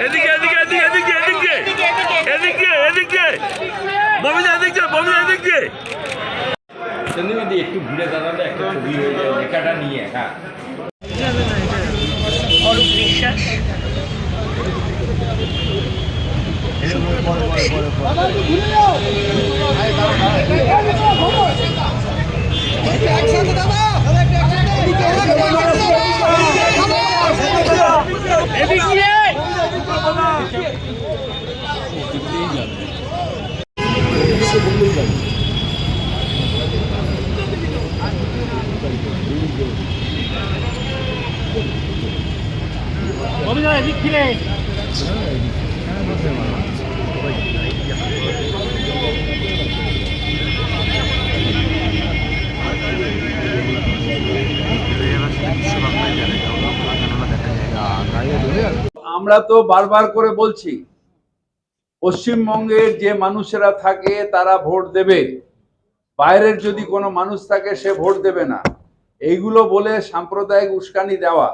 এদিকে এদিকে এদিকে এদিকে এদিকে এদিকে এদিকে। বমিদা এদিকে বমিদা এদিকে। একটু ঘুরে দাঁড়ালে একটা ছবি হয়ে যায় লেখাটা নিয়ে হ্যাঁ। অরূপ বিশ্বাস আমরা তো বারবার করে বলছি, পশ্চিমবঙ্গের যে মানুষেরা থাকে তারা ভোট দেবে। বাইরের যদি কোনো মানুষ থাকে সে ভোট দেবে না। এইগুলো বলে সাম্প্রদায়িক উস্কানি দেওয়া।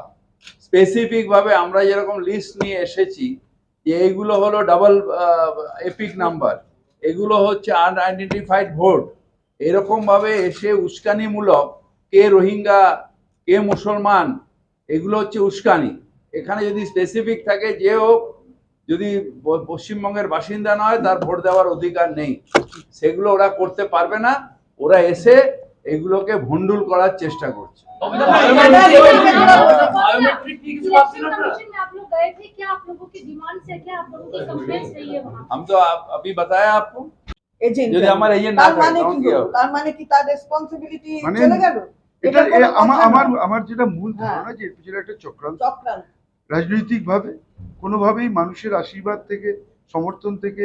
স্পেসিফিক ভাবে আমরা যেরকম লিস্ট নিয়ে এসেছি, যে এইগুলো হলো ডাবল এপিক নাম্বার এগুলো হচ্ছে আনআইডেন্টিফাইড ভোট। এরকমভাবে এসে উস্কানিমূলক কে রোহিঙ্গা, কে মুসলমান, এগুলো হচ্ছে উস্কানি। এখানে যদি স্পেসিফিক থাকে, যে হোক, যদি পশ্চিমবঙ্গের বাসিন্দা নয় তার ভোট দেওয়ার অধিকার নেই। সেগুলো ওরা করতে পারবে না। ওরা এসে এগুলোকে ভন্ডুল করার চেষ্টা করছে इलेक्शन कमीशन में आप लोग गए थे क्या आप लोगों की डिमांड है क्या आप लोगों की कंप्लेंट्स रही है वहाँ हम तो आप, अभी बताया आपको এজেন্ট যদি আমার agent না তার থাকে, মানে তখন কি কি হলো? হবে? তার মানে কি তার রেসপন্সিবিলিটি মানে চলে গেল এটা এটা কোনো এ- আমার কথা আমার না। আমার যেটা মূল হ্যাঁ। ধারণা যে এর পিছনে একটা চক্রান্ত চক্রান্ত রাজনৈতিক ভাবে কোনোভাবেই মানুষের আশীর্বাদ থেকে সমর্থন থেকে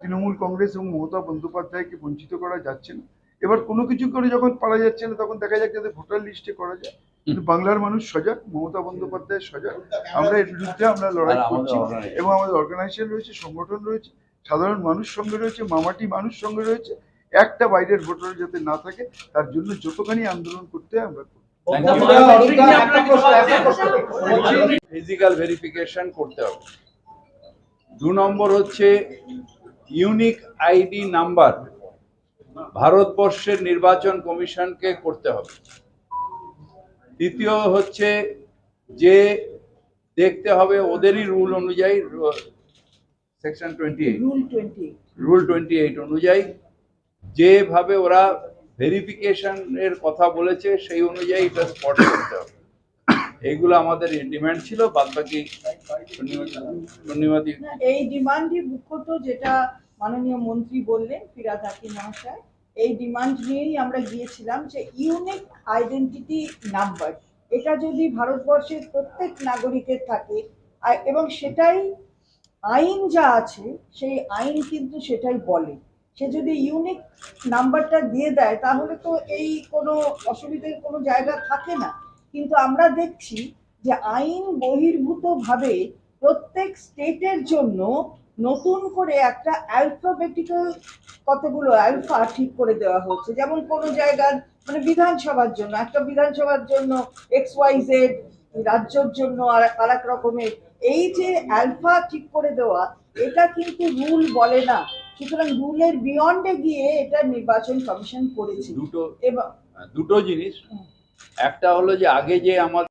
তৃণমূল কংগ্রেস এবং মমতা বন্দ্যোপাধ্যায়কে বঞ্চিত করা যাচ্ছে না এবার কোনো কিছু করে যখন পারা যাচ্ছে না তখন দেখা যাক যাতে ভোটার লিস্টে করা যায়। কিন্তু বাংলার মানুষ সজাগ মমতা বন্দ্যোপাধ্যায় সজাগ। আমরা এর বিরুদ্ধে আমরা লড়াই করছি এবং আমাদের অর্গানাইজেশন রয়েছে সংগঠন রয়েছে সাধারণ মানুষ সঙ্গে রয়েছে মামাটি মানুষ সঙ্গে রয়েছে। একটা বাইরের ভোটার যাতে না থাকে তার জন্য যতখানি আন্দোলন করতে হয় আমরা। ফিজিক্যাল ভেরিফিকেশন করতে হবে। দু নম্বর হচ্ছে ইউনিক আইডি নাম্বার ভারতবর্ষের নির্বাচন কমিশনকে করতে হবে। দ্বিতীয় হচ্ছে যে দেখতে হবে ওদেরই রুল অনুযায়ী section twenty eight. Rule twenty eight. অনুযায়ী যেভাবে ওরা ভেরিফিকেশন এর কথা বলেছে সেই অনুযায়ী এটা স্পট করতে হবে। এইগুলো আমাদের ডিমান্ড ছিল বাদ বাকি শূন্যবাদী এই ডিমান্ডই মুখ্যত যেটা মাননীয় মন্ত্রী বললেন ফিরাদ হাকিম মহাশয়, এই ডিমান্ড নিয়েই আমরা গিয়েছিলাম যে ইউনিক আইডেন্টিটি নাম্বার এটা যদি ভারতবর্ষের প্রত্যেক নাগরিকের থাকে এবং সেটাই আইন যা আছে, সেই আইন কিন্তু সেটাই বলে। সে যদি ইউনিক নাম্বারটা দিয়ে দেয়, তাহলে তো এই কোনো অসুবিধের কোনো জায়গা থাকে না। কিন্তু আমরা দেখছি যে আইন বহির্ভূতভাবে প্রত্যেক স্টেটের জন্য নতুন করে একটা অ্যালফাবেটিক্যাল কতগুলো অ্যালফা ঠিক করে দেওয়া হচ্ছে যেমন কোনো জায়গার মানে বিধানসভার জন্য একটা বিধানসভার জন্য এক্স ওয়াই জেড রাজ্যর জন্য আর এক রকমের। এই যে অ্যালফা ঠিক করে দেওয়া এটা কিন্তু রুল বলে না। সুতরাং রুলের বিয়ন্ডে গিয়ে এটা নির্বাচন কমিশন করেছে। দুটো এবং দুটো জিনিস। একটা হলো যে আগে যে আমাদের